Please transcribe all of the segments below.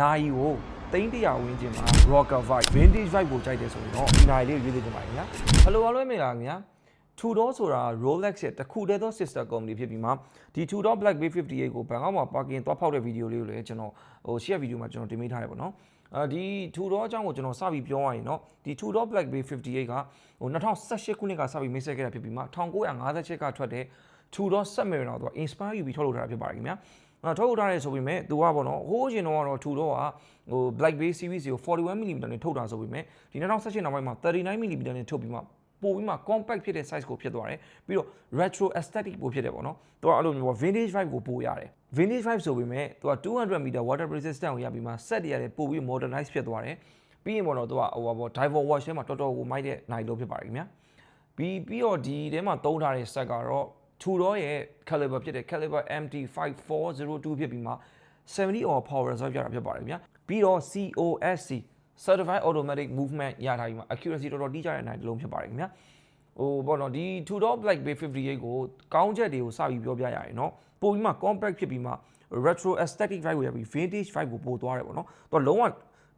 နိုင်ကိုတိန်းတရာဝင်းကျင်မှာ rocker vibe vintage vibe ကိုကြိုက်တယ်ဆိုရင်တော့ဒီနိုင်လေးကိုရွေးသေးချင်ပါတယ်ခင်ဗျာဟယ်လိုအားလုံးမင်္ဂလာပါခင်ဗျာ Tudor ဆိုတာ Rolex ရဲ့တစ်ခုတည်းသော sister company ဖြစ်ပြီးမှဒီ Tudor Black Bay 58ကိုဘန်ကောက်မှာ parking သွားဖောက်တဲ့ဗီဒီယိုလေးကိုလည်းကျွန်တော်ဟို share ဗီဒီယိုမှာကျွန်တော်တင်ပေးထားတယ်ပေါ့နော်အဲဒီ Tudor အကြောင်းကိုကျွန်တော်စပြီးပြောရရင်เนาะဒီ Tudor Black Bay 58ကဟို2018ခုနှစ်ကစပြီးမိတ်ဆက်ခဲ့တာဖြစ်ပြီးမှ1958ကထွက်တဲ့ Tudor Submariner တော့ inspire ယူပြီးထုတ်လုပ်ထားတာဖြစ်ပါတယ်ခင်ဗျာအဲ့ ထုတ်လုပ်ထားတယ်ဆိုပေမဲ့သူကပေါ့နော်ဟိုးရှင်တော့ကတော့ Tudor ကဟို Black Bay series ကို 41mm နဲ့ထုတ်တာဆိုပေမဲ့ဒီ2018နောက်ပိုင်းမှာ 39mm နဲ့ထုတ်ပြီးမှပို့ပြီးမှ compact ဖြစ်တဲ့ size ကိုဖြစ်သွားတယ်ပြီးတော့ retro aesthetic ပို့ဖြစ်တယ်ပေါ့နော်သူကအဲ့လိုမျိုးပေါ့ vintage vibe ကိုပို့ရတယ် vintage vibe ဆိုပေမဲ့သူက 200 meter water resistant ကိုရပြီးမှ set တွေရတယ်ပို့ပြီး modernize ဖြစ်သွားတယ်ပြီးရင်ပေါ့နော်သူကဟိုပါပေါ့ diver watch ထဲမှာတော်တော်ကိုမိုက်တဲ့နိုင်လို့ဖြစ်ပါတယ်ခင်ဗျာပြီးပြီးတော့ဒီထဲမှာသုံးထားတဲ့ set ကတော့ Tudor ရဲ့ caliber ဖြစ်တဲ့ caliber MT5402 ဖြစ်ပြီးမှ70 or power reserve ရတာဖြစ်ပါတယ်ခင်ဗျာပြီးတော့ COSC certified automatic movement ရထားပြီးမှ accuracy တော်တော်တိကျတဲ့နိုင်တစ်လုံးဖြစ်ပါတယ်ခင်ဗျာဟိုပေါ့နော်ဒီ Tudor Black Bay 58ကိုကောင်းချက်တွေကိုစပြီးပြောပြရရင်เนาะပို့ပြီးမှ compact ဖြစ်ပြီးမှ retro aesthetic vibe ကိုရပြီး vintage vibe ကိုပို့သွားတယ်ပေါ့နော်သူကလုံးဝ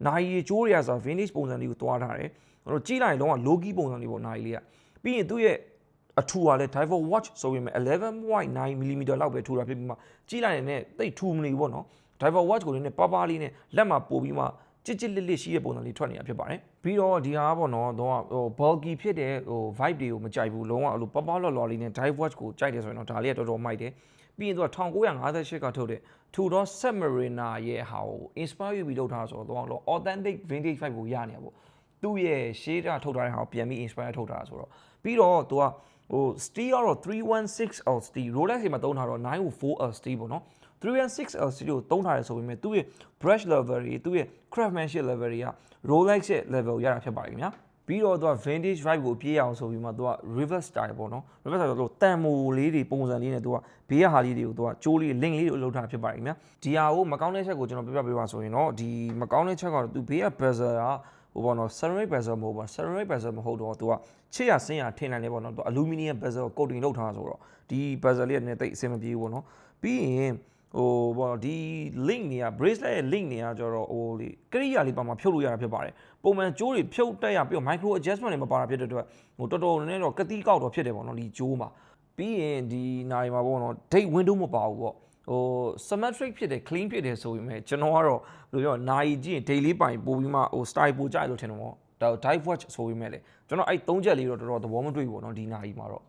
နိုင်ရီကျိုးတွေကဆို vintage ပုံစံလေးကိုသွားထားတယ်ဟိုကြည့်လိုက်ရင်လုံးဝ low key ပုံစံလေးပေါ့နိုင်လေးကပြီးရင်သူ့ရဲ့ အထူကလည်း Diver Watch ဆိုပေမဲ့11.9 mm လောက်ပဲထူတာဖြစ်ပြီးမှကြည့်လိုက်ရင်လည်းတိတ်ထူမနေဘူးပေါ့နော် Diver Watch ကိုလည်းပါးပါးလေးနဲ့လက်မှာပို့ပြီးမှကြစ်ကြစ်လစ်လစ်ရှိတဲ့ပုံစံလေးထွက်နေတာဖြစ်ပါတယ်ပြီးတော့ဒီဟာကပေါ့နော်တော့ဟို bulky ဖြစ်တဲ့ဟို vibe တွေကိုမကြိုက်ဘူးလုံးဝအဲ့လိုပါးပါးလော်လော်လေးနဲ့ Dive Watch ကိုကြိုက်တယ်ဆိုရင်တော့ဒါလေးကတော်တော်မိုက်တယ်ပြီးရင်သူက1958ကထုတ်တဲ့ Tudor Submariner ရဲ့ဟာကို inspire ယူပြီးလုပ်ထားဆိုတော့တော့ authentic vintage vibe ကိုရနေတာပေါ့ သူ့ရဲ့ရှေးတာထုတ်ထားတဲ့ဟာကိုပြန်ပြီး inspire ထုတ်ထားတာဆိုတော့ပြီးတော့သူကဟို steel ကတော့316 L steel Rolex တွေမှာသုံးထားတော့904 L steel ပေါ့နော်316 L steel ကိုသုံးထားတယ်ဆိုပေမဲ့သူ့ရဲ့ brush level တွေသူ့ရဲ့ craftsmanship level တွေက Rolex ရဲ့ level ရတာဖြစ်ပါတယ်ခင်ဗျာပြီးတော့သူက vintage vibe ကိုပြေးအောင်ဆိုပြီးမှသူက reverse style ပေါ့နော် reverse style ဆိုတော့တန်မိုလေးတွေပုံစံလေးနဲ့သူကဘေးကဟာလေးတွေကိုသူကကြိုးလေး link လေးကိုလုပ်ထားဖြစ်ပါတယ်ခင်ဗျာဒီဟာကိုမကောင်းတဲ့ချက်ကိုကျွန်တော်ပြပြပေးပါဆိုရင်တော့ဒီမကောင်းတဲ့ချက်ကတော့သူဘေးက bezel က ဟိုပေါ့နော် ceramic bezel မဟုတ်ပါ ceramic bezel မဟုတ်တော့သူကချစ်ရဆင်းရထင်နိုင်တယ်ပေါ့နော်သူ aluminum bezel ကို coating လုပ်ထားတာဆိုတော့ဒီ bezel လေးကလည်းတိတ်အဆင်မပြေဘူးပေါ့နော်ပြီးရင်ဟိုပေါ့နော်ဒီ link တွေက bracelet ရဲ့ link တွေကကျတော့ဟိုလေကရိယာလေးပါမှာဖြုတ်လို့ရတာဖြစ်ပါတယ်ပုံမှန်ကြိုးတွေဖြုတ်တက်ရပြီးတော့ micro adjustment တွေမပါတာဖြစ်တဲ့အတွက်ဟိုတော်တော်နည်းနည်းတော့ကတိကောက်တော့ဖြစ်တယ်ပေါ့နော်ဒီကြိုးမှာပြီးရင်ဒီနိုင်မှာပေါ့နော် date window မပါဘူးပေါ့ ဟို symmetric ဖြစ်တယ် clean ဖြစ်တယ်ဆိုပေမဲ့ကျွန်တော်ကတော့ဘယ်လိုပြောနိုင်ကြည့်ရင် daily ပိုင်ပို့ပြီးမှဟို style ပို့ကြရလို့ထင်တယ်ပေါ့ဒါ dive watch ဆိုပေမဲ့လေကျွန်တော်အဲ့သုံးချက်လေးတော့တော်တော်သဘောမတွေ့ဘူးပေါ့နော်ဒီနိုင်မှာတော့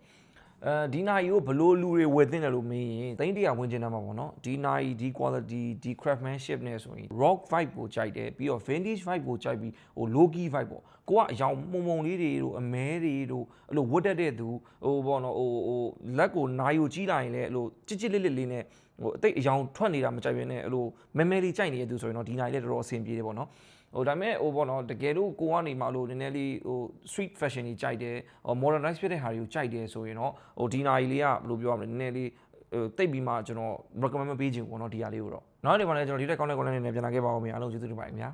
အဲဒီနိုင်ကိုဘလို့လူတွေဝယ်သင့်တယ်လို့မေးရင်တိန့်တရာဝင်ကျင်တယ်မှာပေါ့နော်ဒီနိုင်ဒီ quality ဒီ craftsmanship နဲ့ဆိုရင် rock vibe ကိုကြိုက်တယ်ပြီးတော့ vintage vibe ကိုကြိုက်ပြီးဟို low key vibe ပေါ့ကိုကအယောင်မှုံမှုံလေးတွေတို့အမဲတွေတို့အဲ့လိုဝတ်တတ်တဲ့သူဟိုပေါ့နော်ဟိုဟိုလက်ကိုနိုင်ကိုကြီးလာရင်လည်းအဲ့လိုချစ်ချစ်လစ်လစ်လေးနဲ့ဟိုအသိအယောင်ထွက်နေတာမကြိုက်ဘဲနဲ့အဲ့လိုမဲမဲလေးကြိုက်နေတဲ့သူဆိုရင်တော့ဒီနိုင်လေးတော်တော်အဆင်ပြေတယ်ပေါ့နော်ဟိုဒါပေမဲ့ဟိုပေါ့နော်တကယ်လို့ကိုကနေမှလို့နည်းနည်းလေးဟို street fashion ကြီးကြိုက်တယ်ဟို modernize ဖြစ်တဲ့ဟာတွေကိုကြိုက်တယ်ဆိုရင်တော့ဟိုဒီနာကြီးလေးကဘယ်လိုပြောရမလဲနည်းနည်းလေးဟိုတိတ်ပြီးမှကျွန်တော် recommend မပေးချင်ဘူးပေါ့နော်ဒီဟာလေးကိုတော့နောက်နေ့မှာလည်းကျွန်တော်ဒီတက်ကောင်းတဲ့ content တွေနဲ့ပြန်လာခဲ့ပါဦးမယ်အားလုံးကျေးဇူးတင်ပါတယ်ခင်ဗျာ